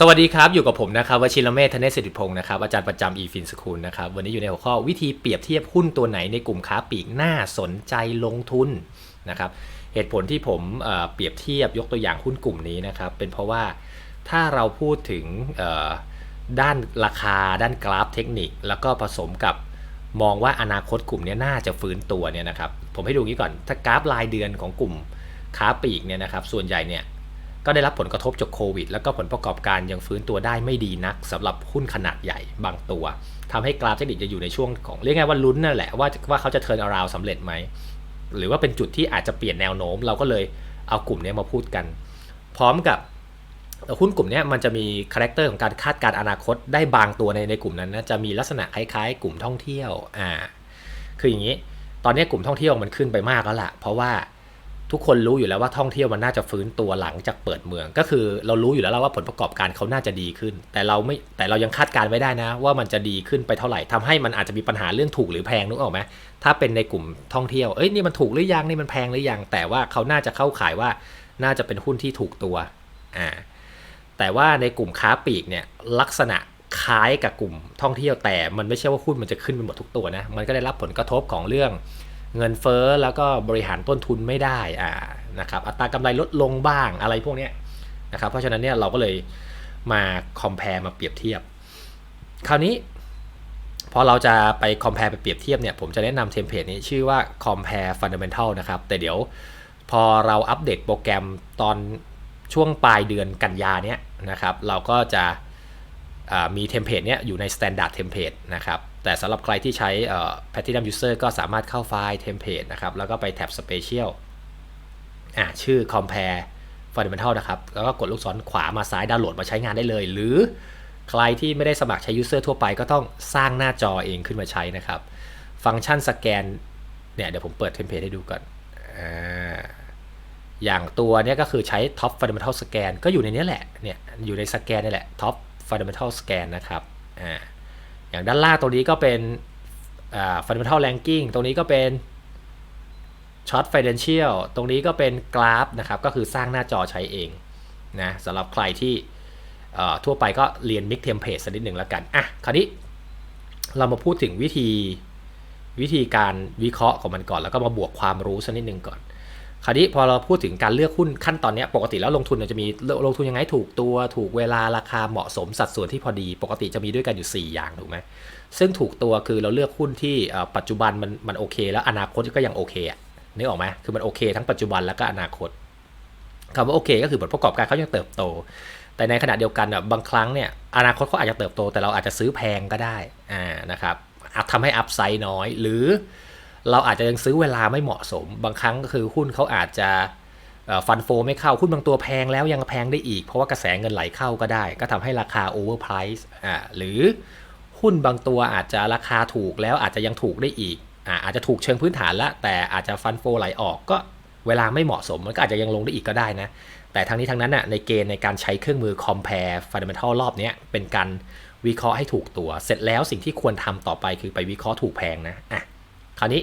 สวัสดีครับ อยู่กับผมนะครับวชิรเมธธเนศสิริพงศ์นะครับอาจารย์ประจำ eFin School นะครับวันนี้อยู่ในหัวข้อวิธีเปรียบเทียบหุ้นตัวไหนในกลุ่มค้าปลีกน่าสนใจลงทุนนะครับเหตุผลที่ผมเเปรียบเทียบยกตัวอย่างหุ้นกลุ่มนี้นะครับเป็นเพราะว่าถ้าเราพูดถึงด้านราคา ด้านกราฟเทคนิค แล้วก็ผสมกับมองว่าอนาคตกลุ่มนี้น่าจะฟื้นตัวเนี่ยนะครับผมให้ดูงี้ก่อนถ้ากราฟรายเดือนของกลุ่มค้าปลีกเนี่ยนะครับส่วนใหญ่เนี่ย ก็ได้รับผลกระทบจากโควิด แล้วก็ผลประกอบการยังฟื้นตัวได้ไม่ดีนักสำหรับหุ้นขนาดใหญ่บางตัวทำให้กราฟเทคนิคจะอยู่ในช่วงของเรียกง่ายว่าลุ้นนั่นแหละว่าว่าเขาจะเทิร์นอราวสำเร็จไหมหรือว่าเป็นจุดที่อาจจะเปลี่ยนแนวโน้ม เราก็เลยเอากลุ่มนี้มาพูดกัน พร้อมกับหุ้นกลุ่มนี้มันจะมีคาแรคเตอร์ของการคาดการณ์อนาคตได้บางตัวในในกลุ่มนั้นนะจะมีลักษณะคล้ายๆ กลุ่มท่องเที่ยวอ่าคืออย่างนี้ ตอนนี้กลุ่มท่องเที่ยวมันขึ้นไปมากแล้วล่ะ เพราะว่า ทุกคนรู้อยู่แล้วว่าท่องเที่ยวมันน่าจะฟื้นตัวหลังจากเปิดเมือง ก็คือเรารู้อยู่แล้วว่าผลประกอบการเขาน่าจะดีขึ้น แต่เราไม่แต่เรายังคาดการณ์ไม่ได้นะ ว่ามันจะดีขึ้นไปเท่าไหร่ทำให้มันอาจจะมีปัญหาเรื่องถูกหรือแพงนึกออกไหมถ้าเป็นในกลุ่มท่องเที่ยวเอ้ยนี่มันถูกหรือยังนี่มันแพงหรือยังแต่ว่าเขาน่าจะเข้าขายว่าน่าจะเป็นหุ้นที่ถูกตัวอ่าแต่ว่าในกลุ่มค้าปลีกเนี่ยลักษณะคล้ายกับกลุ่มท่องเที่ยวแต่มันไม่ใช่ว่าหุ้นมันจะขึ้นไปหมดทุกตัวนะมันก็ได้รับผลกระทบของเรื่อง เงินเฟ้อแล้วก็บริหารต้นทุนไม่ได้อ่านะครับอัตรากำไรลดลงบ้างอะไรพวกนี้นะครับ เพราะฉะนั้นเนี่ยเราก็เลยมาคอม p a r e มาเปรียบเทียบ คราวนี้พอเราจะไป compare ไปเปรียบเทียบเนี่ยผมจะแนะนำเทมเพลตนี้ชื่อว่า compare fundamental นะครับ แต่เดี๋ยวพอเราอัปเดตโปรแกรมตอนช่วงปลายเดือนกันยาเนี้ยนะครับ เราก็จะมีเทมเพลตเนี้ยอยู่ใน standard template นะครับ แต่สำหรับใครที่ใช้ Platinum User ก็สามารถเข้าไฟล์ template นะครับ แล้วก็ไปแท็บ Special อ่าชื่อ compare fundamental นะครับ แล้วก็กดลูกศรขวามาซ้ายดาวน์โหลดมาใช้งานได้เลย หรือใครที่ไม่ได้สมัครใช้ User ทั่วไปก็ต้องสร้างหน้าจอเองขึ้นมาใช้นะครับ ฟังก์ชันสแกนเนี่ยเดี๋ยวผมเปิดเทมเพลตให้ดูก่อนออย่างตัวเนี้ยก็คือใช้ Top Fundamental Scan ก็อยู่ในนี้แหละเนี่ยอยู่ในสแกนนี่แหละ Top Fundamental Scan นะครับอ่า อย่างด้านล่างตรงนี้ก็เป็นอ่า Fundamental Ranking ตรงนี้ก็เป็นช็อต Financial ตรงนี้ก็เป็นกราฟนะครับ ก็คือสร้างหน้าจอใช้เองนะสำหรับใครที่ทั่วไปก็เรียน Mix Template สักนิดหนึ่งแล้วกัน อะ คราวนี้เรามาพูดถึงวิธีวิธีการวิเคราะห์ของมันก่อน แล้วก็มาบวกความรู้สักนิดหนึ่งก่อน คราวนี้พอเราพูดถึงการเลือกหุ้นขั้นตอนนี้ปกติแล้วลงทุนเนี่ยจะมีลงทุนยังไงถูกตัวถูกเวลาราคาเหมาะสมสัดส่วนที่พอดี ปกติจะมีด้วยกันอยู่ 4 อย่างถูกไหมซึ่งถูกตัวคือเราเลือกหุ้นที่ปัจจุบันมันมันโอเค แล้วอนาคตก็ยังโอเคอะนึกออกไหมคือมันโอเค ทั้งปัจจุบันแล้วก็อนาคตคำว่าโอเค ก็คือผลประกอบการเขายังเติบโต แต่ในขณะเดียวกันอะบางครั้งเนี่ยอนาคตเขาอาจจะเติบโต แต่เราอาจจะซื้อแพงก็ได้อ่านะครับอาจทำให้อัพไซด์น้อยหรือ เราอาจจะยังซื้อเวลาไม่เหมาะสม บางครั้งก็คือหุ้นเขาอาจจะฟันโฟไม่เข้าหุ้นบางตัวแพงแล้วยังแพงได้อีก เพราะว่ากระแสเงินไหลเข้าก็ได้ ก็ทำให้ราคาโอเวอร์ไพรส์อ่าหรือหุ้นบางตัวอาจจะราคาถูกแล้วอาจจะยังถูกได้อีกอ่าอาจจะถูกเชิงพื้นฐานแล้วแต่อาจจะฟันโฟไหลออกก็เวลาไม่เหมาะสมมันก็อาจจะยังลงได้อีกก็ได้นะ แต่ทั้งนี้ทั้งนั้นน่ะในเกณฑ์ในการใช้เครื่องมือ compare fundamental รอบนี้เป็นการวิเคราะห์ให้ถูกตัว เสร็จแล้วสิ่งที่ควรทำต่อไปคือไปวิเคราะห์ถูกแพงนะอะคราวนี้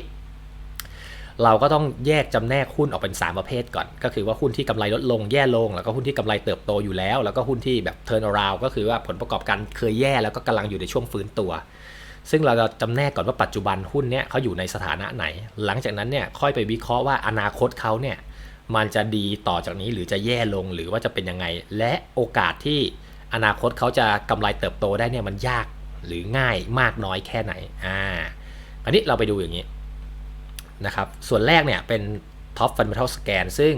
เราก็ต้องแยกจำแนกหุ้นออกเป็น 3 ประเภทก่อน ก็คือว่าหุ้นที่กำไรลดลงแย่ลง แล้วก็หุ้นที่กำไรเติบโตอยู่แล้ว แล้วก็หุ้นที่แบบ turn around ก็คือว่าผลประกอบการเคยแย่แล้วก็กำลังอยู่ในช่วงฟื้นตัว ซึ่งเราจะจำแนกก่อนว่าปัจจุบันหุ้นเนี้ยเขาอยู่ในสถานะไหน หลังจากนั้นเนี่ยค่อยไปวิเคราะห์ว่าอนาคตเขาเนี่ยมันจะดีต่อจากนี้หรือจะแย่ลงหรือว่าจะเป็นยังไง และโอกาสที่อนาคตเขาจะกำไรเติบโตได้เนี่ยมันยากหรือง่ายมากน้อยแค่ไหนอ่าอันนี้เราไปดูอย่างนี้ นะครับ ส่วนแรกเนี่ยเป็น Top Fundamental Scan ซึ่ง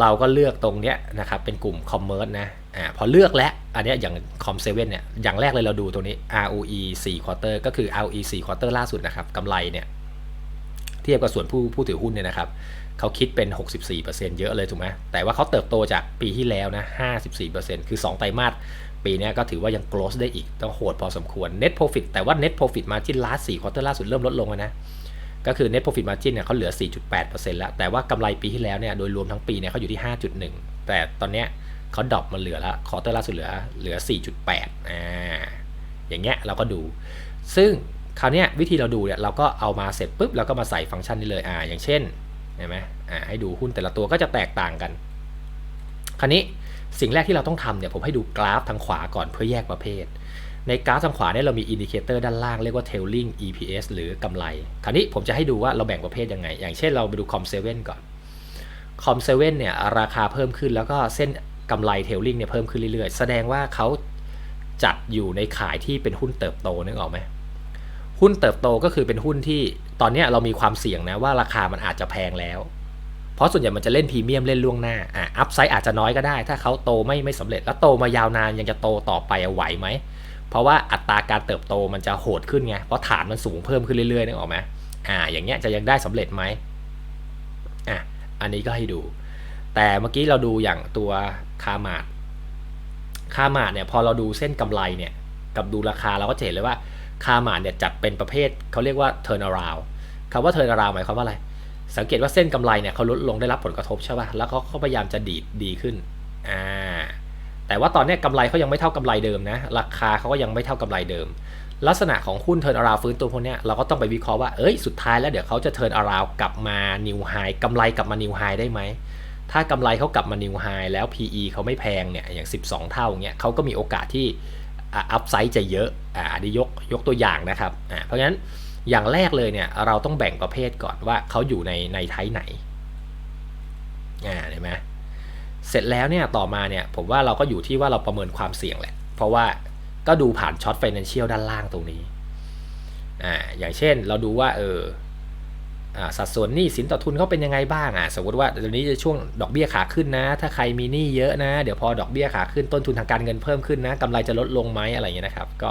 เราก็เลือกตรงเนี้ยนะครับเป็นกลุ่ม Commerce นะอ่าพอเลือกแล้วอันนี้อย่าง Com7 เนี่ยอย่างแรกเลยเราดูตรงนี้ ROE 4 quarter ก็คือ ROE 4 quarter ล่าสุดนะครับกำไรเนี่ยเทียบกับส่วนผู้ผู้ถือหุ้นเนี่ยนะครับเขาคิดเป็น 64%เยอะเลยถูกไหมแต่ว่าเขาเติบโตจากปีที่แล้วนะ 54%คือ 2 ไตรมาสปีนี้ก็ถือว่ายัง growth ได้อีกต้องโหดพอสมควร net profit แต่ว่า net profit margin last 4 quarter ล่าสุดเริ่มลดลงแล้วนะ ก็คือ net profit margin เนี่ยเขาเหลือ 4.8%แล้ว แต่ว่ากำไรปีที่แล้วเนี่ยโดยรวมทั้งปีเนี่ยเขาอยู่ที่ 5.1 แต่ตอนเนี้ยเขาดรอปมาเหลือละ quarter ล่าสุดเหลือเหลือ 4.8อ่าอย่างเงี้ยเราก็ดู ซึ่งคราวเนี้ยวิธีเราดูเนี่ยเราก็เอามาเสร็จปุ๊บเราก็มาใส่ฟังก์ชันนี้เลยอ่าอย่างเช่นเห็นไหมอ่าให้ดูหุ้นแต่ละตัวก็จะแตกต่างกัน คราวนี้สิ่งแรกที่เราต้องทำเนี่ยผมให้ดูกราฟทางขวาก่อนเพื่อแยกประเภท ในกราฟทางขวาเนี่ยเรามีอินดิเคเตอร์ด้านล่างเรียกว่า tailing EPS หรือกำไร คราวนี้ผมจะให้ดูว่าเราแบ่งประเภทยังไง อย่างเช่นเราไปดู com 7ก่อน com 7เนี่ยราคาเพิ่มขึ้นแล้วก็เส้นกำไร tailing เนี่ยเพิ่มขึ้นเรื่อยๆ แสดงว่าเขาจัดอยู่ในขายที่เป็นหุ้นเติบโตนึกออกไหมหุ้นเติบโตก็คือเป็นหุ้นที่ตอนนี้เรามีความเสี่ยงนะว่าราคามันอาจจะแพงแล้ว เพราะส่วนใหญ่มันจะเล่นพรีเมียมเล่นล่วงหน้าอะอัพไซด์อาจจะน้อยก็ได้ ถ้าเขาโตไม่ไม่สำเร็จแล้วโตมายาวนานยังจะโตต่อไปอไหวไหม เพราะว่าอัตราการเติบโตมันจะโหดขึ้นไง เพราะฐานมันสูงเพิ่มขึ้นเรื่อยๆนึกออกไหมอ่า อย่างเงี้ยจะยังได้สำเร็จไหมอะ อันนี้ก็ให้ดู แต่เมื่อกี้เราดูอย่างตัวคามาดคามาดเนี่ยพอเราดูเส้นกำไรเนี่ยกับดูราคาเราก็จะเห็นเลยว่าคามาดเนี่ยจัดเป็นประเภทเขาเรียกว่า turn around คำว่า turn around หมายความว่าอะไร สังเกตว่าเส้นกำไรเนี่ยเขาลดลงได้รับผลกระทบใช่ป่ะ แล้วเขาเขาพยายามจะดีดดีขึ้น อ่า แต่ว่าตอนนี้กำไรเขายังไม่เท่ากำไรเดิมนะ ราคาเขาก็ยังไม่เท่ากำไรเดิม ลักษณะของหุ้นเทิร์นอาราวฟื้นตัวพวกนี้เราก็ต้องไปวิเคราะห์ว่า เอ้ย สุดท้ายแล้วเดี๋ยวเขาจะเทิร์นอาราวกลับมานิวไฮกำไรกลับมานิวไฮได้ไหม ถ้ากำไรเขากลับมานิวไฮแล้ว PE เขาไม่แพงเนี่ย อย่าง 12 เท่าเงี้ยเขาก็มีโอกาสที่อัพไซด์จะเยอะ อ่าอันนี้ยกยกตัวอย่างนะครับ อ่า เพราะฉะนั้นอย่างแรกเลยเนี่ยเราต้องแบ่งประเภทก่อนว่าเขาอยู่ในในไทป์ไหน อ่า เห็นไหม เสร็จแล้วเนี่ยต่อมาเนี่ยผมว่าเราก็อยู่ที่ว่าเราประเมินความเสี่ยงแหละ เพราะว่าก็ดูผ่านช็อตไฟแนนเชียลด้านล่างตรงนี้อ่าอย่างเช่นเราดูว่าเอออ่าสัดส่วนหนี้สินต่อทุนเขาเป็นยังไงบ้างอะสมมติว่าเดี๋ยวนี้จะช่วงดอกเบี้ยขาขึ้นนะ ถ้าใครมีหนี้เยอะนะ เดี๋ยวพอดอกเบี้ยขาขึ้นต้นทุนทางการเงินเพิ่มขึ้นนะกำไรจะลดลงไหมอะไรอย่างเงี้ยนะครับ ก็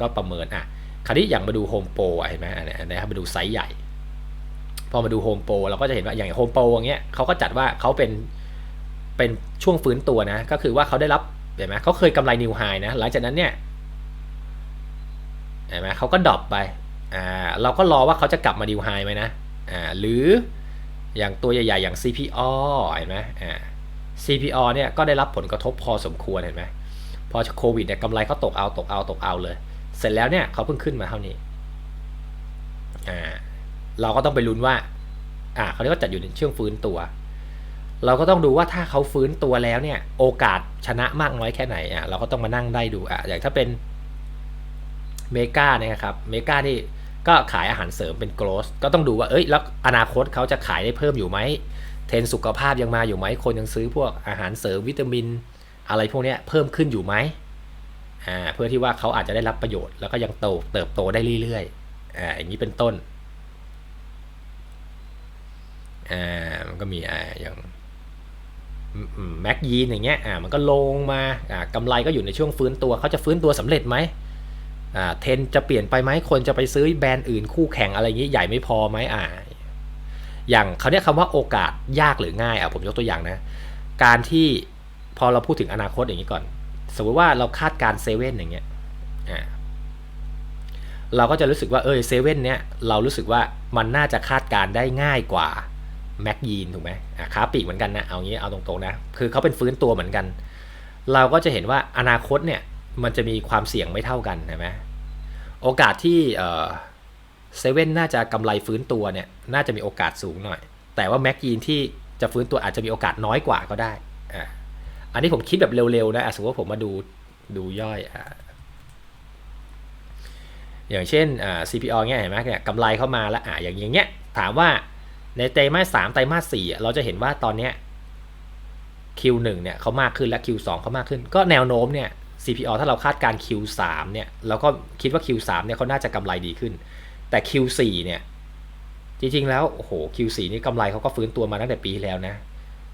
ก็ประเมินอะคราวนี้อย่างมาดูโฮมโปรเห็นไหมอันนี้นะครับมาดูไซส์ใหญ่ พอมาดูโฮมโปรเราก็จะเห็นว่าอย่างโฮมโปรอย่างเงี้ยเขาก็จัดว่าเขาเป็น เป็นช่วงฟื้นตัวนะ ก็คือว่าเขาได้รับเห็นไหมเขาเคยกำไรนิวไฮนะ หลังจากนั้นเนี่ยเห็นไหมเขาก็ดรอปไปอ่าเราก็รอว่าเขาจะกลับมานิวไฮไหมนะอ่าหรืออย่างตัวใหญ่ๆ อย่าง CPO เห็นไหมอ่า CPO เนี่ยก็ได้รับผลกระทบพอสมควรเห็นไหมพอโควิดเนี่ยกำไรเขาตกเอาตกเอาตกเอาเลย เสร็จแล้วเนี่ยเขาเพิ่งขึ้นมาเท่านี้อ่าเราก็ต้องไปลุ้นว่าอ่าเขาเรียกว่าจัดอยู่ในช่วงฟื้นตัว เราก็ต้องดูว่าถ้าเขาฟื้นตัวแล้วเนี่ย โอกาสชนะมากน้อยแค่ไหนอะเราก็ต้องมานั่งได้ดูอะอย่างถ้าเป็นเมกาเนี่ยครับเมกานี่ก็ขายอาหารเสริมเป็นโกลสก็ต้องดูว่าเอ้ยแล้วอนาคตเขาจะขายได้เพิ่มอยู่ไหมเทรนสุขภาพยังมาอยู่ไหมคนยังซื้อพวกอาหารเสริมวิตามิน อะไรพวกนี้เพิ่มขึ้นอยู่ไหมอ่าเพื่อที่ว่าเขาอาจจะได้รับประโยชน์แล้วก็ยังโตเติบโตได้เรื่อยๆอ่าอย่างนี้เป็นต้นอ่ามันก็มีอ่าอย่าง แม็กยีนอย่างเงี้ยอ่ามันก็ลงมาอ่ากำไรก็อยู่ในช่วงฟื้นตัวเขาจะฟื้นตัวสำเร็จไหมอ่าเทนจะเปลี่ยนไปไหมคนจะไปซื้อแบรนด์อื่นคู่แข่งอะไรอย่างนี้ใหญ่ไม่พอไหมอ่าอย่างเขาเรียกคำว่าโอกาสยากหรือง่ายอะผมยกตัวอย่างนะ การที่พอเราพูดถึงอนาคตอย่างนี้ก่อน สมมติว่าเราคาดการเซเว่นอย่างเงี้ยอ่าเราก็จะรู้สึกว่าเออเซเว่นเนี้ยเรารู้สึกว่ามันน่าจะคาดการได้ง่ายกว่า แม็กยีนถูกไหมอ่าค้าปีกเหมือนกันนะ เอางี้เอาตรงๆนะ คือเขาเป็นฟื้นตัวเหมือนกัน เราก็จะเห็นว่าอนาคตเนี่ยมันจะมีความเสี่ยงไม่เท่ากันใช่ไหมโอกาสที่เซเว่นน่าจะกำไรฟื้นตัวเนี่ยน่าจะมีโอกาสสูงหน่อย แต่ว่าแม็กยีนที่จะฟื้นตัวอาจจะมีโอกาสน้อยกว่าก็ได้อ่าอันนี้ผมคิดแบบเร็วๆนะสมมติว่าผมมาดูดูย่อยอ่าอย่างเช่นอ่า CPO เงี้ยเห็นไหมเนี่ยกำไรเข้ามาแล้วอ่าอย่างอย่างเงี้ยถามว่า ในไตรมาสสามไตรมาสสี่เราจะเห็นว่าตอนเนี้ย Q1 เนี่ยเขามากขึ้นและ Q2 เขามากขึ้น ก็แนวโน้มเนี่ย CPO ถ้าเราคาดการ Q3 เนี่ยเราก็คิดว่า Q3 เนี่ยเขาน่าจะกำไรดีขึ้น แต่ Q4 เนี่ย จริงๆ แล้วโอ้โห Q4 นี่กำไรเขาก็ฟื้นตัวมาตั้งแต่ปีแล้วนะ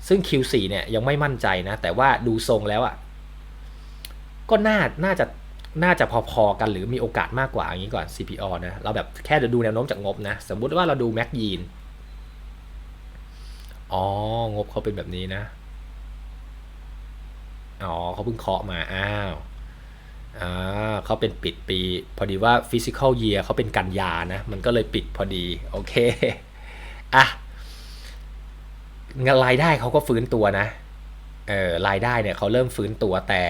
ซึ่ง Q4 เนี่ยยังไม่มั่นใจนะ แต่ว่าดูทรงแล้วอะ่ะก็น่าน่าจะน่าจะพอๆกันหรือมีโอกาสมากกว่าอย่างนี้ก่อน CPO นะเราแบบแค่ดูแนวโน้มจากงบนะ สมมุติว่าเราดูแม็กยีน อ๋อ งบเขาเป็นแบบนี้นะ อ๋อเขาเพิ่งเคาะมา อ้าว อ่าเขาเป็นปิดปี พอดีว่า physical year เขาเป็นกันยานะ มันก็เลยปิดพอดี โอเค อะเงินรายได้เขาก็ฟื้นตัวนะ เออรายได้เนี่ยเขาเริ่มฟื้นตัวแต่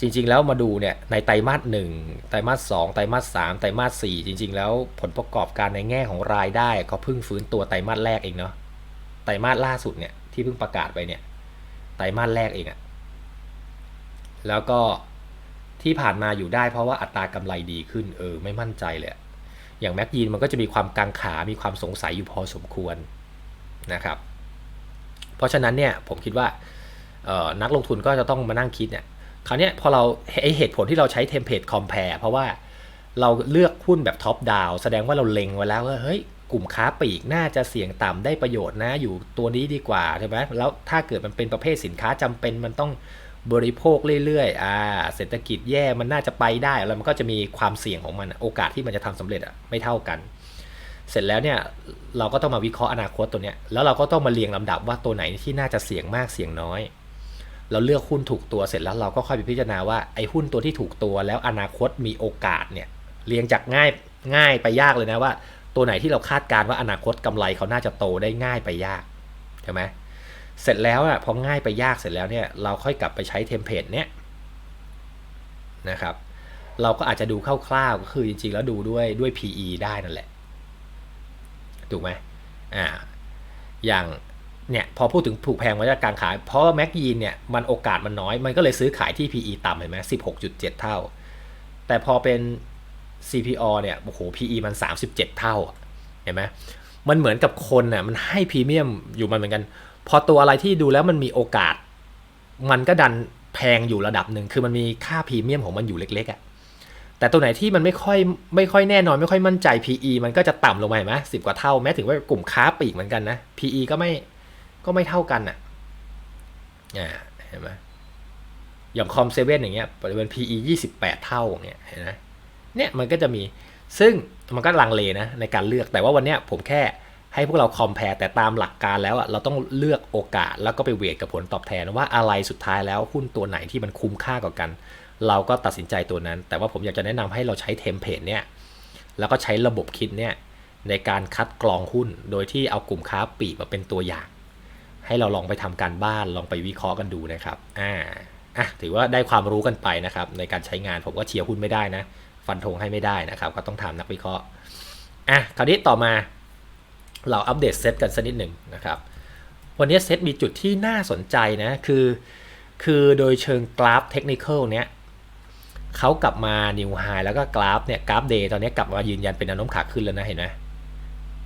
จริง ๆ แล้วมาดูเนี่ยในไตรมาสหนึ่งไตรมาสสองไตรมาสสามไตรมาสสี่จริง ๆ แล้วผลประกอบการในแง่ของรายได้เขาเพิ่งฟื้นตัวไตรมาสแรกเองเนาะ ไตรมาสล่าสุดเนี่ยที่เพิ่งประกาศไปเนี่ยไตรมาสแรกเองอะแล้วก็ที่ผ่านมาอยู่ได้เพราะว่าอัตรากำไรดีขึ้นเออไม่มั่นใจเลยอย่างแม็กยีนมันก็จะมีความกังขา มีความสงสัยอยู่พอสมควรนะครับ เพราะฉะนั้นเนี่ยผมคิดว่าออนักลงทุนก็จะต้องมานั่งคิดเนี่ยคราวเนี้ยพอเราไอเหตุผลที่เราใช้เทมเพลตคอมเพลเพราะว่าเราเลือกหุ้นแบบท็อปดาวแสดงว่าเราเล็งไว้แล้วว่าเฮ้ย กลุ่มค้าปลีกน่าจะเสี่ยงต่ำได้ประโยชน์นะ อยู่ตัวนี้ดีกว่าใช่ไหมแล้วถ้าเกิดมันเป็นประเภทสินค้าจำเป็นมันต้องบริโภคเรื่อยๆอ่าเศรษฐกิจแย่มันน่าจะไปได้แล้วมันก็จะมีความเสี่ยงของมันโอกาสที่มันจะทำสำเร็จอะไม่เท่ากัน เสร็จแล้วเนี่ยเราก็ต้องมาวิเคราะห์อนาคตตัวเนี้ยแล้วเราก็ต้องมาเรียงลำดับว่าตัวไหนที่น่าจะเสี่ยงมากเสี่ยงน้อย เราเลือกหุ้นถูกตัวเสร็จแล้วเราก็ค่อยไปพิจารณาว่าไอ้หุ้นตัวที่ถูกตัวแล้วอนาคตมีโอกาสเนี่ยเรียงจากง่ายง่ายไปยากเลยนะว่า ตัวไหนที่เราคาดการณ์ว่าอนาคตกำไรเขาน่าจะโตได้ง่ายไปยากใช่ไหมเสร็จแล้วอะพอง่ายไปยากเสร็จแล้วเนี่ยเราค่อยกลับไปใช้เทมเพลตเนี่ยนะครับ เราก็อาจจะดูคร่าวๆก็คือจริงๆแล้วดูด้วยด้วย PE ได้นั่นแหละถูกไหมอ่าอย่างเนี่ยพอพูดถึงถูกแพงมาจากการขาย เพราะแม็กยีนเนี่ยมันโอกาสมันน้อย มันก็เลยซื้อขายที่ PE ต่ำเห็นไหม16.7เท่า แต่พอเป็น CPO เนี่ยโอ้โห PE มัน 37 เท่าเห็นไหมมันเหมือนกับคนน่ะมันให้พรีเมียมอยู่มันเหมือนกัน พอตัวอะไรที่ดูแล้วมันมีโอกาส มันก็ดันแพงอยู่ระดับหนึ่งคือมันมีค่าพรีเมียมของมันอยู่เล็กๆอะ่ะแต่ตัวไหนที่มันไม่ค่อยไม่ค่อยแน่นอนไม่ค่อยมั่นใจ PE มันก็จะต่ำลงมาเห็นไหมสิบกว่าเท่าแม้ถึงว่ากลุ่มค้าปลีกเหมือนกันนะ PE ก็ไม่ก็ไม่เท่ากันอะอ่าเห็นไหมอย่างคอมเซเว่นอย่างเงี้ยปัจจุบัน PE 28 เท่าอย่างเงี้ยเห็นไหม เนี่ยมันก็จะมีซึ่งมันก็ลังเลนะในการเลือกแต่ว่าวันเนี้ยผมแค่ให้พวกเราคอมเพลแต่ตามหลักการแล้วอะเราต้องเลือกโอกาสแล้วก็ไปเวทกับผลตอบแทนว่าอะไรสุดท้ายแล้วหุ้นตัวไหนที่มันคุ้มค่ากว่ากัน เราก็ตัดสินใจตัวนั้น แต่ว่าผมอยากจะแนะนำให้เราใช้เทมเพลตเนี่ยแล้วก็ใช้ระบบคิดเนี่ยในการคัดกรองหุ้น โดยที่เอากลุ่มค้าปลีกมาเป็นตัวอย่าง ให้เราลองไปทำการบ้านลองไปวิเคราะห์กันดูนะครับอ่าอะถือว่าได้ความรู้กันไปนะครับในการใช้งานผมก็เชียร์หุ้นไม่ได้นะ ฟันธงให้ไม่ได้นะครับ ก็ต้องถามนักวิเคราะห์อะคราวนี้ต่อมาเราอัปเดตเซตกันสักนิดหนึ่งนะครับ วันนี้เซตมีจุดที่น่าสนใจนะคือ คือโดยเชิงกราฟเทคนิคอลเนี้ยเขากลับมานิวไฮแล้วก็กราฟเนี่ยกราฟเดย์ตอนนี้กลับมายืนยันเป็นแนวโน้มขาขึ้นแล้วนะเห็นไหม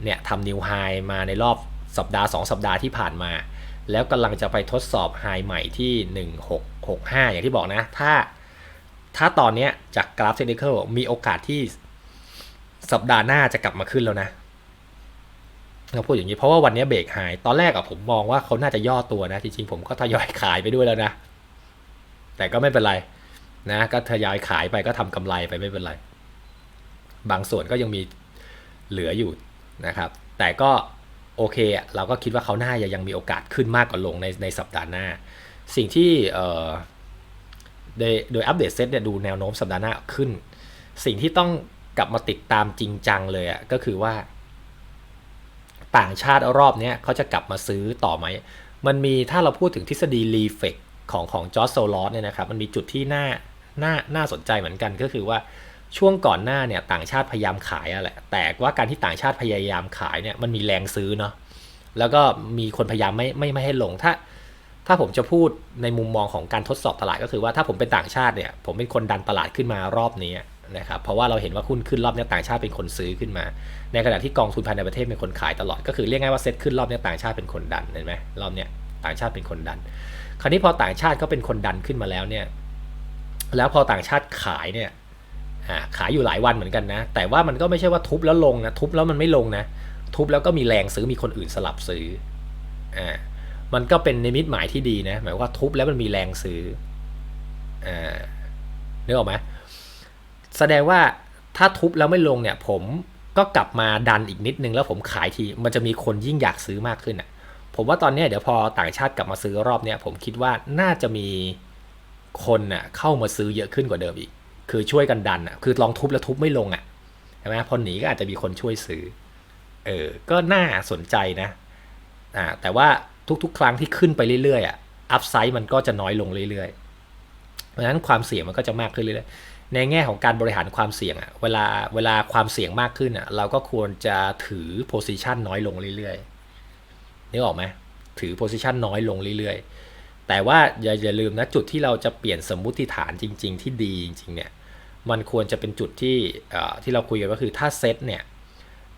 เนี่ยทำนิวไฮมาในรอบสัปดาห์ 2 สัปดาห์ที่ผ่านมา แล้วกำลังจะไปทดสอบไฮใหม่ที่ 1665 อย่างที่บอกนะ ถ้า ถ้าตอนเนี้ยจากกราฟเทคนิคอลมีโอกาสที่สัปดาห์หน้าจะกลับมาขึ้นแล้วนะเราพูดอย่างนี้เพราะว่าวันนี้เบรกไฮตอนแรกอะผมมองว่าเขาน่าจะย่อตัวนะ จริงๆผมก็ทยอยขายไปด้วยแล้วนะ แต่ก็ไม่เป็นไรนะ ก็ทยอยขายไปก็ทำกำไรไปไม่เป็นไร บางส่วนก็ยังมีเหลืออยู่นะครับ แต่ก็โอเคเราก็คิดว่าเขาหน้ายังมีโอกาสขึ้นมากกว่าลงในในสัปดาห์หน้า สิ่งที่ โดยโดยอัปเดตเซตเนี่ยดูแนวโน้มสัปดาห์หน้าขึ้น สิ่งที่ต้องกลับมาติดตามจริงจังเลยอะก็คือว่า ต่างชาติรอบนี้เขาจะกลับมาซื้อต่อไหม มันมีถ้าเราพูดถึงทฤษฎีรีเฟกของของจอร์จโซลอสเนี่ยนะครับมันมีจุดที่น่าน่าน่าสนใจเหมือนกันก็คือว่าช่วงก่อนหน้าเนี่ยต่างชาติพยายามขายอะแหละแต่ว่าการที่ต่างชาติพยายามขายเนี่ยมันมีแรงซื้อเนาะแล้วก็มีคนพยายามไม่ไม่ไม่ให้ลงถ้า ถ้าผมจะพูดในมุมมองของการทดสอบตลาดก็คือว่าถ้าผมเป็นต่างชาติเนี่ยผมเป็นคนดันตลาดขึ้นมารอบนี้นะครับเพราะว่าเราเห็นว่าหุ้นขึ้นรอบนี้ต่างชาติเป็นคนซื้อขึ้นมา ในขณะที่กองทุนภายในประเทศเป็นคนขายตลอด ก็คือเรียกง่ายว่าเซ็ตขึ้นรอบนี้ต่างชาติเป็นคนดันเห็นไหมรอบเนี้ยต่างชาติเป็นคนดัน คราวนี้พอต่างชาติก็เป็นคนดันขึ้นมาแล้วเนี่ยแล้วพอต่างชาติขายเนี่ยขายอยู่หลายวันเหมือนกันนะ แต่ว่ามันก็ไม่ใช่ว่าทุบแล้วลงนะทุบแล้วมันไม่ลงนะ ทุบแล้วก็มีแรงซื้อมีคนอื่นสลับซื้ออ่า มันก็เป็นในมิตหมายที่ดีนะ หมายว่าทุบแล้วมันมีแรงซื้ออ่านึกออกไหมแสดงว่าถ้าทุบแล้วไม่ลงเนี่ย ผมก็กลับมาดันอีกนิดนึงแล้วผมขายทีมันจะมีคนยิ่งอยากซื้อมากขึ้นอะ ผมว่าตอนนี้เดี๋ยวพอต่างชาติกลับมาซื้อรอบเนี้ยผมคิดว่าน่าจะมีคนน่ะเข้ามาซื้อเยอะขึ้นกว่าเดิมอีก คือช่วยกันดันอะคือลองทุบแล้วทุบไม่ลงอะใช่ไหมพอหนีก็อาจจะมีคนช่วยซื้อเออก็น่าสนใจนะอ่าแต่ว่า ทุกๆ ครั้งที่ขึ้นไปเรื่อยๆอะอัพไซด์มันก็จะน้อยลงเรื่อยๆ เพราะฉะนั้นความเสี่ยงมันก็จะมากขึ้นเรื่อยๆ ในแง่ของการบริหารความเสี่ยงอะเวลาเวลาความเสี่ยงมากขึ้นอะเราก็ควรจะถือโพซิชันน้อยลงเรื่อยๆนึกออกไหมถือโพซิชันน้อยลงเรื่อยๆ แต่ว่าอย่าอย่าลืมนะจุดที่เราจะเปลี่ยนสมมุติฐานจริง ๆ ที่ดีจริงๆเนี่ยมันควรจะเป็นจุดที่ที่เราคุยกันก็คือถ้าเซตเนี่ย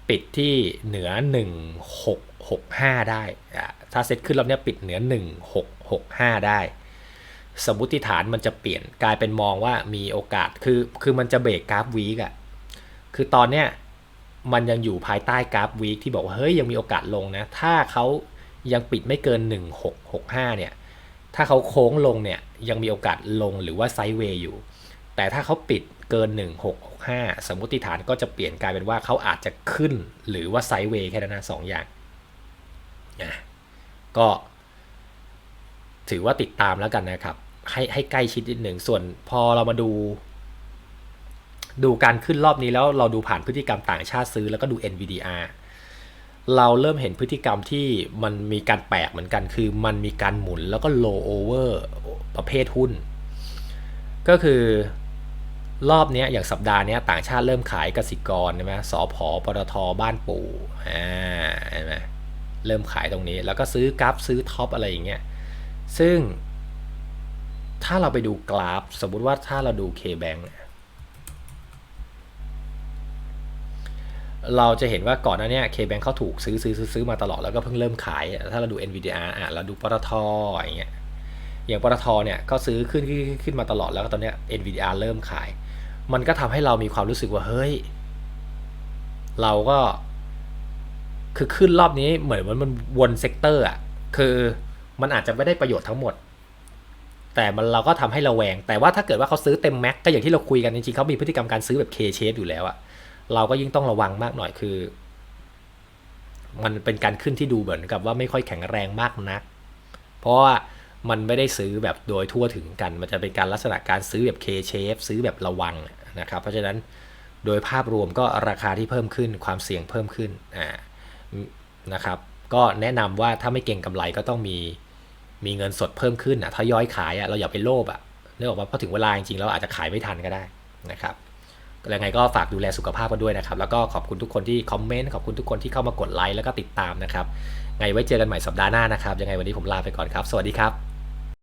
ปิดที่เหนือ 1665 ได้อะ ถ้าเซตขึ้นรอบเนี้ยปิดเหนือ 1665 ได้ สมมติฐานมันจะเปลี่ยนกลายเป็นมองว่ามีโอกาสคือคือมันจะเบรกกราฟวีกอะคือตอนเนี้ยมันยังอยู่ภายใต้กราฟวีคที่บอกว่าเฮ้ยยังมีโอกาสลงนะ ถ้าเขายังปิดไม่เกิน 1665 เนี่ย ถ้าเขาโค้งลงเนี่ยยังมีโอกาสลงหรือว่าไซด์เวย์อยู่ แต่ถ้าเขาปิดเกิน 1665 สมมติฐานก็จะเปลี่ยนกลายเป็นว่าเขาอาจจะขึ้นหรือว่าไซด์เวย์แค่นั้นนะสองอย่างอะ ก็ ถือว่าติดตามแล้วกันนะครับ ให้ให้ใกล้ชิดนิดหนึ่งส่วนพอเรามาดู ดูการขึ้นรอบนี้แล้วเราดูผ่านพฤติกรรมต่างชาติซื้อแล้วก็ดู NVDR เราเริ่มเห็นพฤติกรรมที่มันมีการแปลกเหมือนกัน คือมันมีการหมุนแล้วก็ low over ประเภทหุ้น ก็คือรอบนี้อย่างสัปดาห์นี้ต่างชาติเริ่มขายกสิกรใช่ไหมสอพอปตทบ้านปู่อ่าเห็นไหม เริ่มขายตรงนี้ แล้วก็ซื้อกราฟซื้อท็อปอะไรอย่างเงี้ยซึ่ง ถ้าเราไปดูกราฟ สมมุติว่าถ้าเราดู K-Bank เนี่ยเราจะเห็นว่าก่อนหน้านี้ K-Bank เขาถูกซื้อซื้อซื้อมาตลอดแล้วก็เพิ่งเริ่มขาย ถ้าเราดู NVDR อะเราดูปตทอย่างเงี้ยอย่างปตทเนี่ยก็ซื้อขึ้นขึ้นขึ้นมาตลอดแล้วก็ตอนเนี้ย NVDR เริ่มขาย มันก็ทำให้เรามีความรู้สึกว่าเฮ้ย เราก็ คือขึ้นรอบนี้เหมือนมันมันวนเซกเตอร์อะคือมันอาจจะไม่ได้ประโยชน์ทั้งหมด แต่มันเราก็ทำให้เราแวง แต่ว่าถ้าเกิดว่าเขาซื้อเต็มแม็กก็อย่างที่เราคุยกันจริงๆเขามีพฤติกรรมการซื้อแบบ K shape อยู่แล้วอะเราก็ยิ่งต้องระวังมากหน่อยคือ มันเป็นการขึ้นที่ดูเหมือนกับว่าไม่ค่อยแข็งแรงมากนัก เพราะว่ามันไม่ได้ซื้อแบบโดยทั่วถึงกัน มันจะเป็นการลักษณะการซื้อแบบ K shape ซื้อแบบระวังนะครับ เพราะฉะนั้นโดยภาพรวมก็ราคาที่เพิ่มขึ้นความเสี่ยงเพิ่มขึ้นอ่า นะครับ ก็แนะนำว่าถ้าไม่เก่งกำไรก็ต้องมีมีเงินสดเพิ่มขึ้นอะถ้าย้อยขายอะเราอย่าไปโลภอะเนื่องจากว่าพอถึงเวลาจริงๆเราอาจจะขายไม่ทันก็ได้นะครับยังไงก็ฝากดูแลสุขภาพกันด้วยนะครับ แล้วก็ขอบคุณทุกคนที่คอมเมนต์ขอบคุณทุกคนที่เข้ามากดไลค์แล้วก็ติดตามนะครับไงไว้เจอกันใหม่สัปดาห์หน้านะครับ ยังไงวันนี้ผมลาไปก่อนครับ สวัสดีครับ